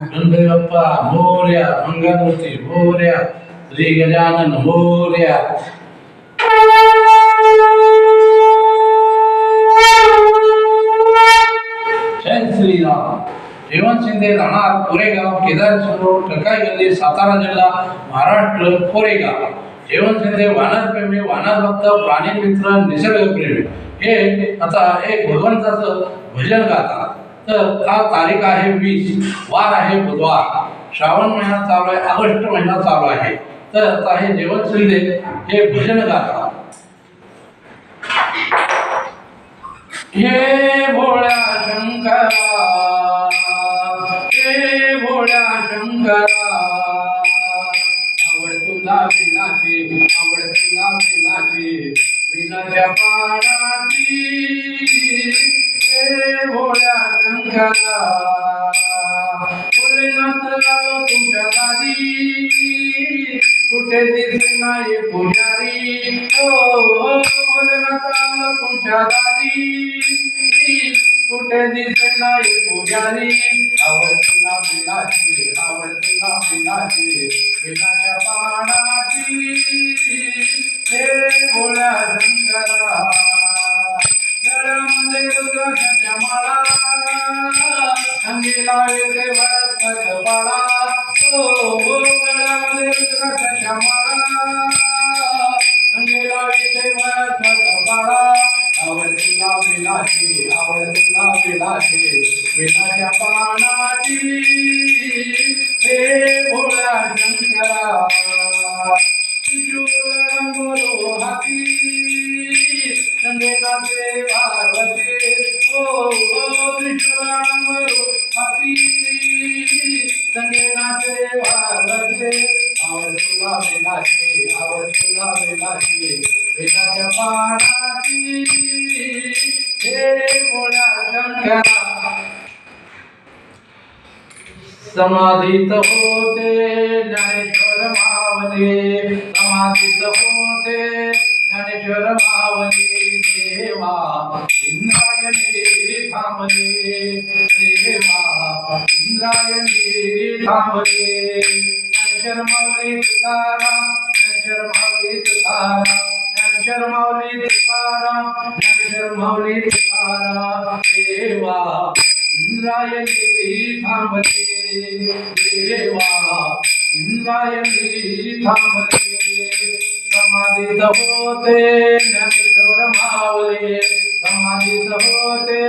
गणपती मोर्या मंगलमूर्ती मोर्या श्री गजानन मोर्या जय श्रीराम हेमंत शिंदे राहणार कोरेगाव केदार शिरोड टकाई गल्ली सातारा जिल्हा महाराष्ट्र कोरेगाव हेमंत शिंदे वानरप्रेमी वानर भक्त प्राणी मित्र निसर्गप्रेमी हे आता एक भगवंताचं भजन गातात तर हा तारीख आहे वीस वार आहे बुधवार. श्रावण महिना चालू आहे ऑगस्ट महिना चालू आहे. तर आता हे जेवण शिंदे हे भजन गातात हे भोळ्या शंकरा हे भोळ्या शंकरा आवड तुला विलाची आवड तुला विलाची विलाच्या पाण्याची भोलेनाथ आलो तुमच्या दारी कुठे दिसे नाही पुजारी ओ भोलेनाथ आलो तुमच्या दारी कुठे दिसे नाही पुजारी आवडतीला बिलाची आवडतीला बिलाची बिलाच्या पानाची हे भोळ्या शंकरा Hare पानाची हे भोळ्या शंकरा समाधीत होते ज्ञानेश्वर मावले समाधित होते ज्ञानेश्वर मावले देवा इंद्रायणी थांबले देवा इंद्रायणी थांबले. ज्ञानेश्वर माऊली तुकाराम ज्ञानेश्वर माऊली तुकाराम ज्ञानेश्वर माऊली तुकाराम ज्ञानेश्वर माऊली तुकाराम देवा इंद्रायणी थांबले देवा इंद्रायणी थांबले समाधीत होते ज्ञानेश्वर मावले समाधीत होते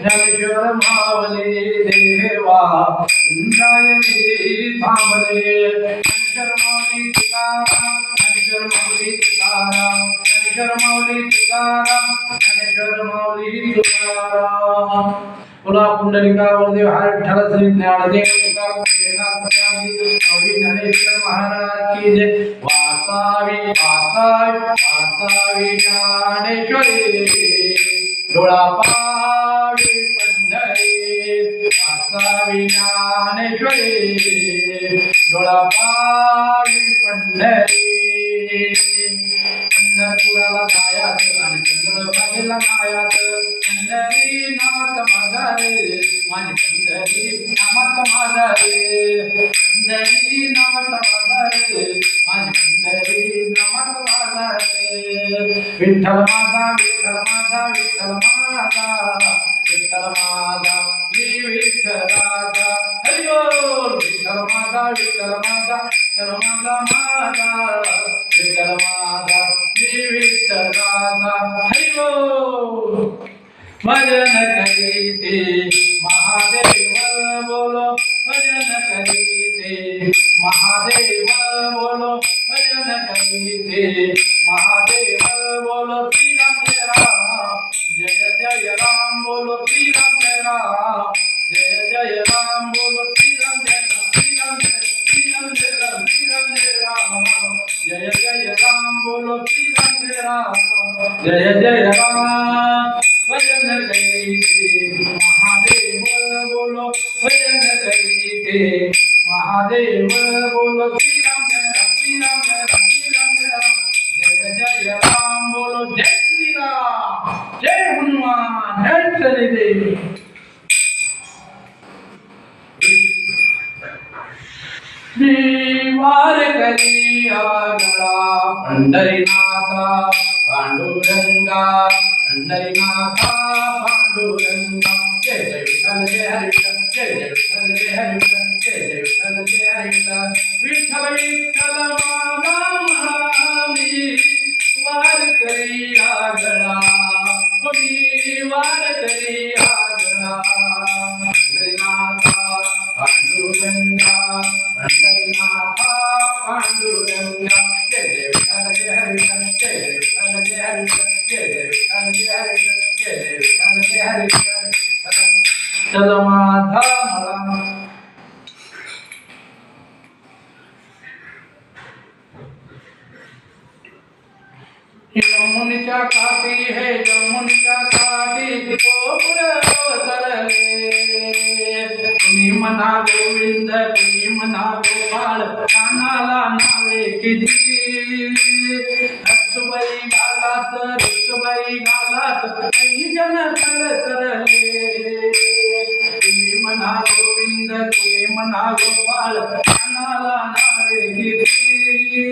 ज्ञानेश्वर मावले देवा इंद्रायणी थांबले ज्ञानेश्वर माऊली तुकाराम ज्ञानेश्वर माऊली तुकाराम ज्ञानेश्वर माऊली तुकाराम ज्ञानेश्वर माऊली तुकाराम. तुला पुंडलिकावरदेव हर विठ्ठल श्री ज्ञानदेव तुकाराम श्रीनाथ स्वामी गौरी ज्ञानेश्वर महाराज की जय. वासावी वासावी वासावी ज्ञानेश्वरी. डोळा पावी पंढरी. वासावी ज्ञानेश्वरी. डोळा पावी पंढरी. पंढरपुराला जायाचं आणि चंद्रभागेला जायाचं पंढरी नामात माझा रे माझी पंढरी नामात माझा रे पंढरी नामात माझा रे माझी पंढरी नामात माझा रे विठ्ठल माझा विठ्ठल माझा विठ्ठल माझा विठ्ठल माझा मी विठ्ठलाचा हरी बोल विठ्ठल माझा विठ्ठल माझा विठ्ठल माझा माझा विठ्ठल माझा भजन करीते महादेव बोलो. भजन करीते महादेव बोलो. भजन करीते राम जय जय राम भजन करीते महादेव बोलो भजन करीते महादेव बोलो श्री राम जय राम श्री राम जय राम श्री राम जय राम जय जय राम बोलो जय श्री राम जय हनुमान जय शनि देव मी वार करी आगळा पंढरीनाथा पांडुरंगा पंढरीनाथा पांडुरंगा जय जय विठ्ठल जय हरी विठ्ठल म्हणा गोविंद तुम्ही म्हणा गोपाळ कानाला नावे किती? हसुबाई गालात रुसुबाई गालात काही जन तर तरले. तुम्ही म्हणा गोविंद तुम्ही म्हणा गोपाळ कानाला नावे किती?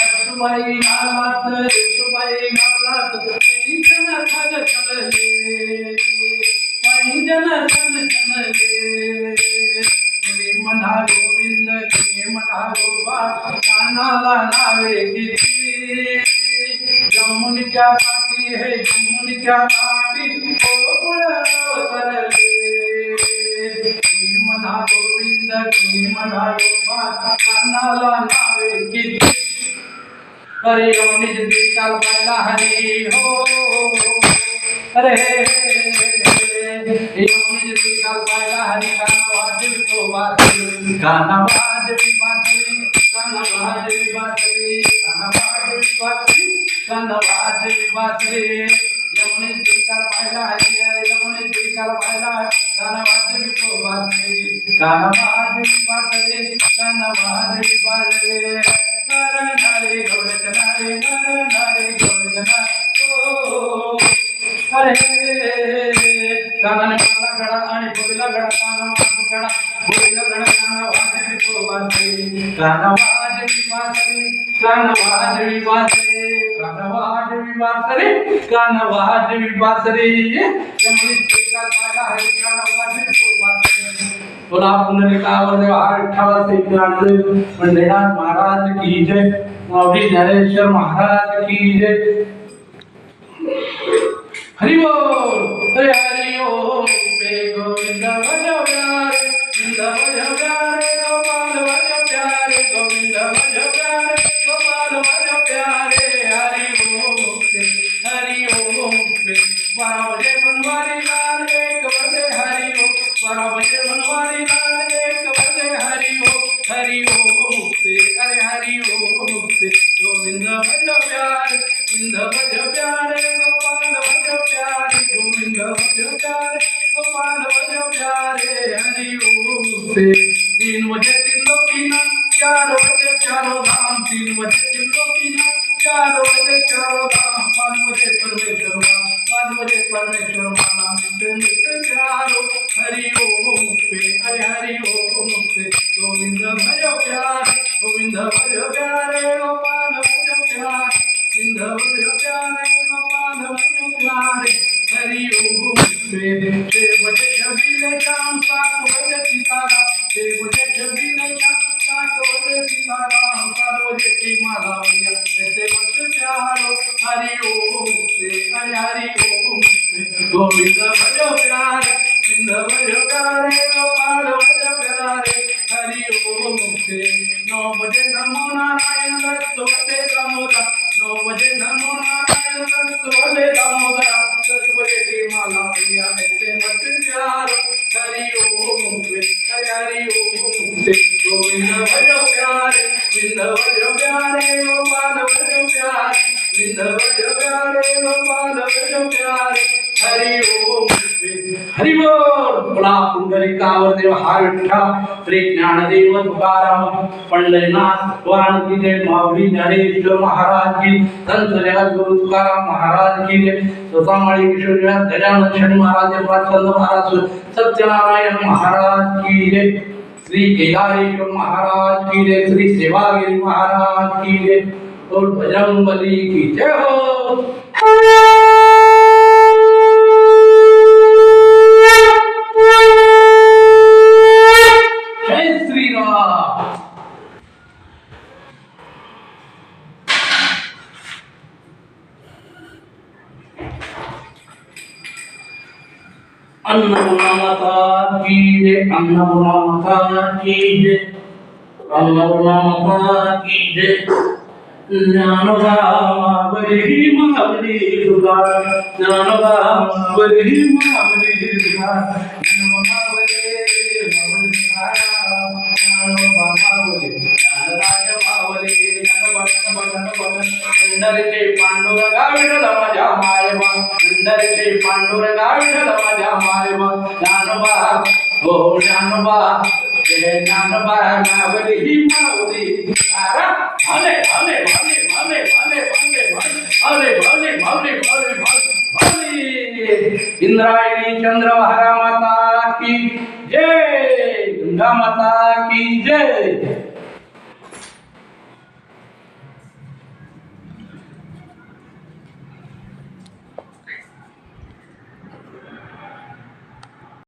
हसुबाई गालात रुसुबाई गालात काही जन तर तरले. म्हणा गोविंद तुम्ही म्हणा गोपाळ कानाला नावे किती जमुनीच्या पाठी हे जमुनीच्या पाठी गोकुळ तरले तुम्ही म्हणा गोविंद तुम्ही म्हणा गोपाळ कानाला नावे किती अरे यमुनीचे ती काल पाहिला हरी हो अरे यमुनीचे ती काल पाहिला हरी गाणं वाजवी तो वाजवी गाणं वाजवी वाजवी गाणं वाजवी वाजवी गाणं वाजवी वाजवी गाणं वाजवी वाजवी यमुनीचे ती पाहिला हरी अरे यमुनीचे पाहिला गाणं वाजवी तो वाजवी गाणं वाजवी वाजवी गाणं वाजवी वाजवी नरनारी गौरचनारी नरनारी गौरचना ओ अरे कानाने मला गडा आणि बोलीला घडा काना माझा बोलीला घडा काना वाजवी तो वाजवी. काना वाजवी वाजवी काना वाजवी वाजवी. काना वाजवी वाजवी काना वाजवी वाजवी. त्यामुळे एका पायला आहे वाजवी तो वाजवी. हा विठ्ठलाचे इतिहास पंढरीनाथ महाराज की जय. मावडी ज्ञानेश्वर महाराज की जय. हरि लाल एक बजे हरि ओम हरि ओम पे अरे हरि ओम पे गोविंद भज प्यारे गोविंद भज प्यारे गोपाल भज प्यारे गोविंद भज प्यारे गोपाल भज प्यारे हरि ओम पे तीन बजे तीन लोकीना चार बजे चारों धाम तीन बजे तीन लोकीना चार बजे छः बजे सीताराम की भैया बच्चे प्यारो ओम ओम गोविंद भज प्यारे गोविंद भज प्यारे गोपाल भज प्यारे ओम नौ बजे नमो हरि बोला पुंडलिकावर देव हा विठ्ठल श्री ज्ञानदेव तुकाराम पंढरीनाथ भगवान जय माऊली ज्ञानेश्वर महाराज की संत गुरु तुकाराम महाराज की जय स्वतःमाळी किशोर गजानन शनी महाराज प्रचंद महाराज सत्यनारायण महाराज की जय श्री केदारेश्वर महाराज की जय श्री सेवागिरी महाराज की जय और बजरंग बली की जय हो जय श्री राम अन्नपूर्णा माता की जय अन्नपूर्णा माता की जय अन्नपूर्णा माता की जय ज्ञानोबा मावली मावली तुका ज्ञानोबा मावली मावली पंढरीचे पांडुरंगा विठ्ठल माझ्या मायवा ज्ञानोबा हो ज्ञानोबा हे ज्ञानोबा नावली ही माऊली सारा भाले भाले भाले भाले भाले भाले भाले भाले भाले भाले भाले भाले इंद्रायणी चंद्रभागा माता की जय गंगा माता की जय